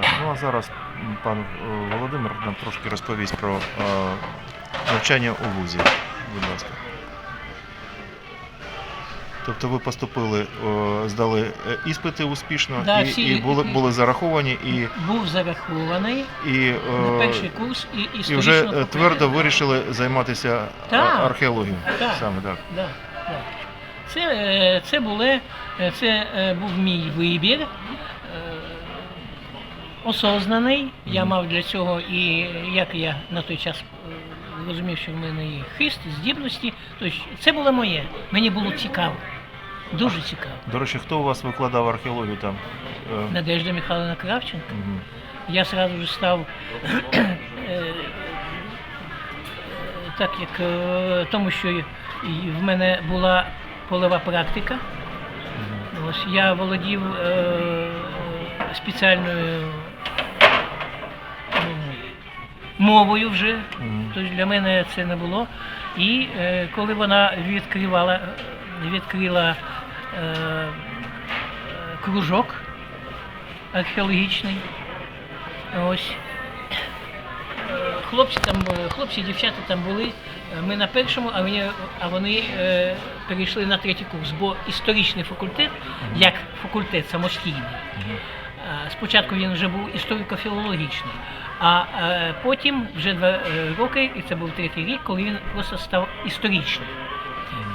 Так, ну а зараз пан е, Володимир нам трошки розповість про е, навчання у вузі. Будь ласка. Тобто ви поступили, е, здали іспити успішно Да, і, всі- і були, були зараховані, і, Був зарахований і, на перший курс і і вже факультету. твердо вирішили займатися Так. археологією. Так. Саме так. Да, да. Це, це, були, це був мій вибір. Осознаний. Я мав для цього і як я на той час е, розумів, що в мене є хист, здібності. Тобто це було моє. Мені було цікаво. Дуже цікаво. До речі, хто у вас викладав археологію там? Е, Надежда Михайловна Кравченко. мгм. Я сразу же став е, так як тому, що в мене була полева практика. Ось я володів е, спеціальною мовою вже. Тобто для мене це не було. І е, коли вона відкривала, відкрила е, кружок археологічний, ось. Хлопці там, хлопці, дівчата там були. Ми на першому, а вони, а вони е, перейшли на третій курс, бо історичний факультет, як факультет самостійний, Спочатку він вже був історико-філологічний, а е, потім вже два е, роки, і це був третій рік, коли він просто став історичним.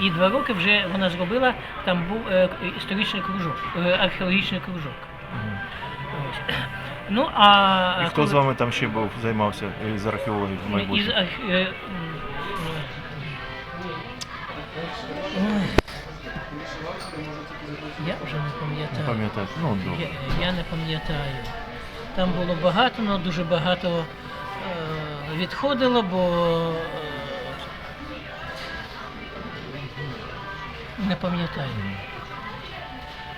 І два роки вже вона зробила, там був е, історичний кружок, е, археологічний кружок. Ось. Ну, а І хто коли- з вами там ще був, займався із археології в із майбутньому? арх- е, м, ой. Я вже не пам'ятаю. Пам'ятаєте? Ну, добре. Я, я не пам'ятаю. Там було багато, але дуже багато е, відходило, бо е, не пам'ятаю.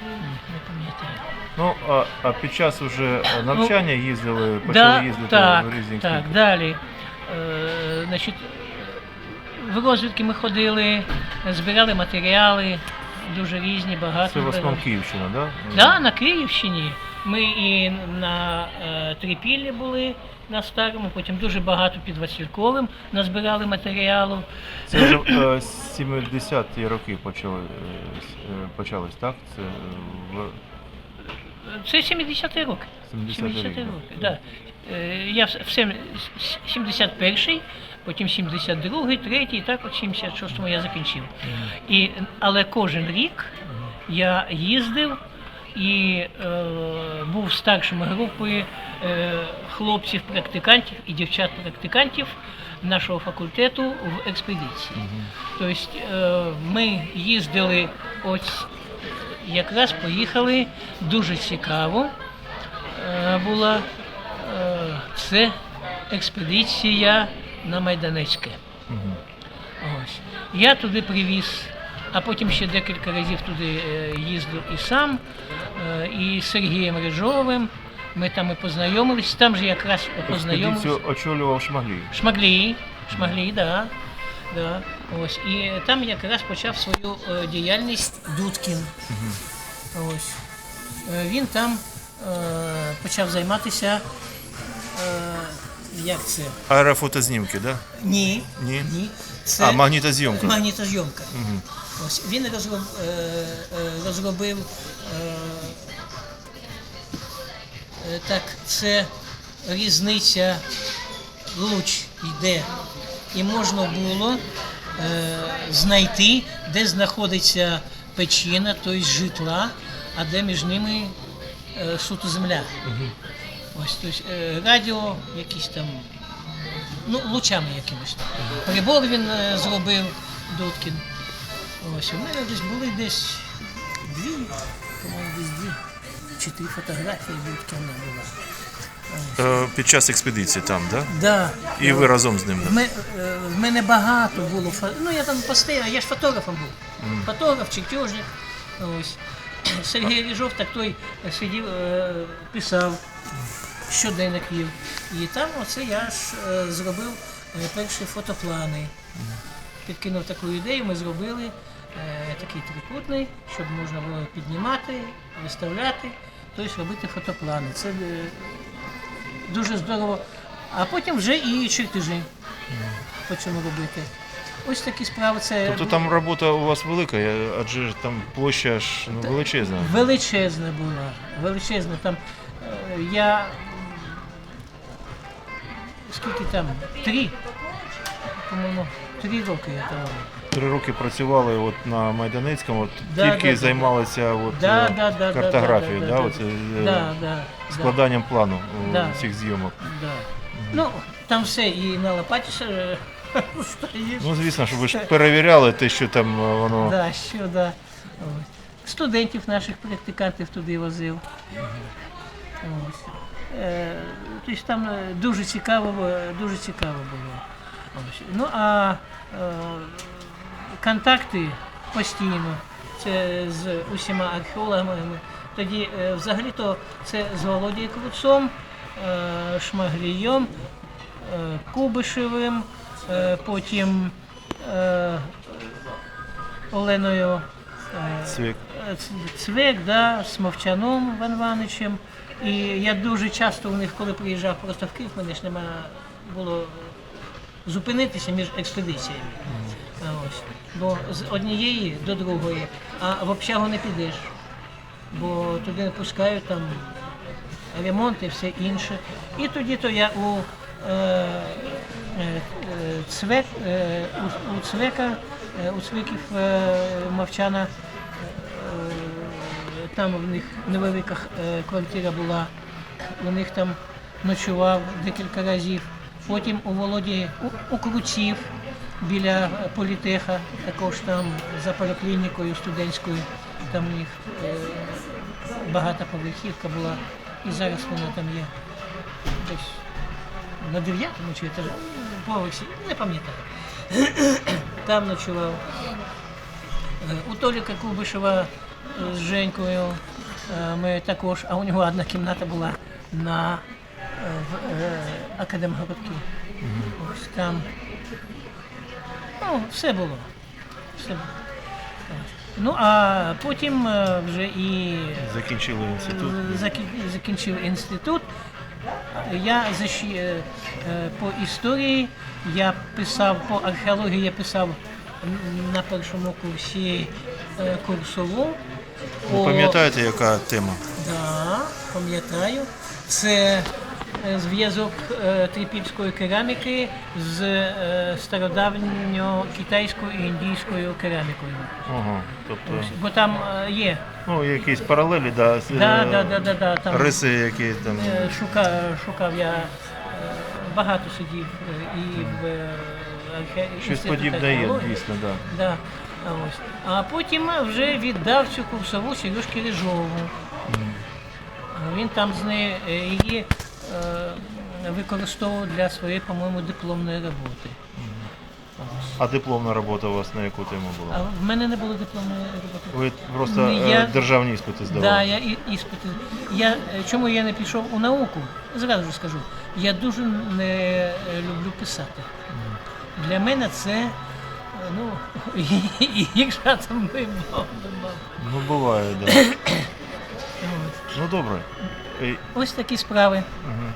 Не пам'ятаю. Ну, а, а під час уже е, навчання їздили, почали Да, їздити так, в різні так, далі. Е, значить, в розвідки ми ходили, збирали матеріали, дуже різні, багато. Це в основному. Київщина, так? Да, на Київщині. Ми і на е, Трипіллі були на старому, потім дуже багато під Васильковим назбирали матеріалу. Це вже е, 70-ті роки почали, е, е, почались, так? Це е, в Це 70-ті роки. 70-ті 70-ті роки. роки, да. Е, Я в в сем- с- 71-й, потім 72-й, 3-й, і так от 76-му я закінчив. І, але кожен рік я їздив і е, був старшим групи е, хлопців-практикантів і дівчат-практикантів нашого факультету в експедиції. Тобто е, ми їздили, ось якраз поїхали, дуже цікаво е, була. Е, це експедиція на Майданецьке. Мгм. Ось. Я туди привіз, а потім ще декілька разів туди е, їздив і сам, е, і з Сергієм Рижовим. Ми там і познайомились, там же якраз познайомились. Очолював Шмаглій. Шмаглі, Шмаглі, да. Да. Ось. І там якраз почав свою е, діяльність Дудкін. Ось. Е, він там почав займатися. Як це? Аерофотознімки, так? Ні. Ні? Ні. Це А, магнітозйомка. магнітозйомка. Мгм. Ось він розроб, е, е, розробив е, е, так, це різниця луч йде. І можна було е, знайти, де знаходиться печіна, тобто житла, а де між ними е, суто земля. Ось тобто, радіо якісь там, ну, лучами якимось. Прибор він е, зробив Дудкін. Ось у мене десь були десь дві, по-моєму, десь дві чи три фотографії Дудкіна була. Е, Під час експедиції там, так? Да. І ви разом з ним, так? е, в мене багато було Ну я там постійно, я ж фотографом був. Фотограф, чертежник. Ось. Сергій Ріжов так той сидів, писав щоденник вів. І там оце я ж е, зробив е, перші фотоплани. Підкинув таку ідею, ми зробили е, такий трикутний, щоб можна було піднімати, виставляти, тобто робити фотоплани. Це е, дуже здорово. А потім вже і чертежі почали робити. Ось такі справи. Це Тобто там робота у вас велика, я- адже ж там площа ж ну, величезна. величезна була. Величезна. Там е, я. Скільки там? Три. По-моєму, три роки я там. Три роки працювали от на Майданицькому, от Да, тільки да, да. займалися от, Да, е, да, да, да, картографією, да, да, да, оце, е, Да, да, складанням плану Да. цих зйомок. Да. Ну, там все і на лопаті ще стоїш. Ну, звісно, що ви ж перевіряли те, що там е, воно. Да, що, да. Ось. Студентів наших практикантів туди возив. Ось. Е, тобто там е, дуже цікаво, було- дуже цікаво було. Ось. Ну а е, контакти постійно. Це з усіма археологами. Тоді е, взагалі-то це з Володією Круцом, е, Шмаглієм, е, Кубишевим, е, потім е, Оленою е, е, Цвек, да, з Мовчаном Іван Івановичем. І я дуже часто у них, коли приїжджав просто в Київ, мене ж нема було зупинитися між експедиціями. Ось. Бо з однієї до другої, а в общагу не підеш. Бо туди не пускають там ремонт і все інше. І тоді то я у е, е, е, цвек, е, у, у цвека, е, у цвиків е, мовчана. Там в них невелика е, квартира була, у них там ночував декілька разів. Потім у Володі у, у Круців біля політеха, також там за поліклінікою студентською, там у них е, багатоповерхівка була, і зараз вона там є десь на дев'ятому чи поверсі, не пам'ятаю. Там ночував. Е, У Толіка Кубишева з Женькою е, ми також, а у нього одна кімната була на е, в е, Академгородку. Ось там. Ну, все було. Все було. Ну, а потім вже і Закінчили інститут. Закінчив інститут. Я по історії, я писав по археології, я писав на першому курсі курсову. Ви пам'ятаєте, яка тема? Да, пам'ятаю. Це е, зв'язок е, трипільської кераміки з е, стародавньо-китайською і індійською керамікою. Ага, тобто, Бо там є ну, якісь паралелі, да, да, да, да, да, да, там риси, які там. Е, Шукав, я багато сидів і в Щось подібне є, дійсно, да. Да. А, ось. а потім вже віддав цю курсову Сережки Рижову. Він там з нею е, її е, використовував для своєї, по-моєму, дипломної роботи. А дипломна робота у вас на яку тему А була? в мене не було дипломної роботи. Ви просто е, я- державні іспити здавали? Да, я іспити. Я, е, чому я не пішов у науку? Зразу скажу. Я дуже не е, люблю писати. Для мене це е, ну, гірша там вибав. Ну, буває, да. Ну добре. Е, Ось такі справи. мгм.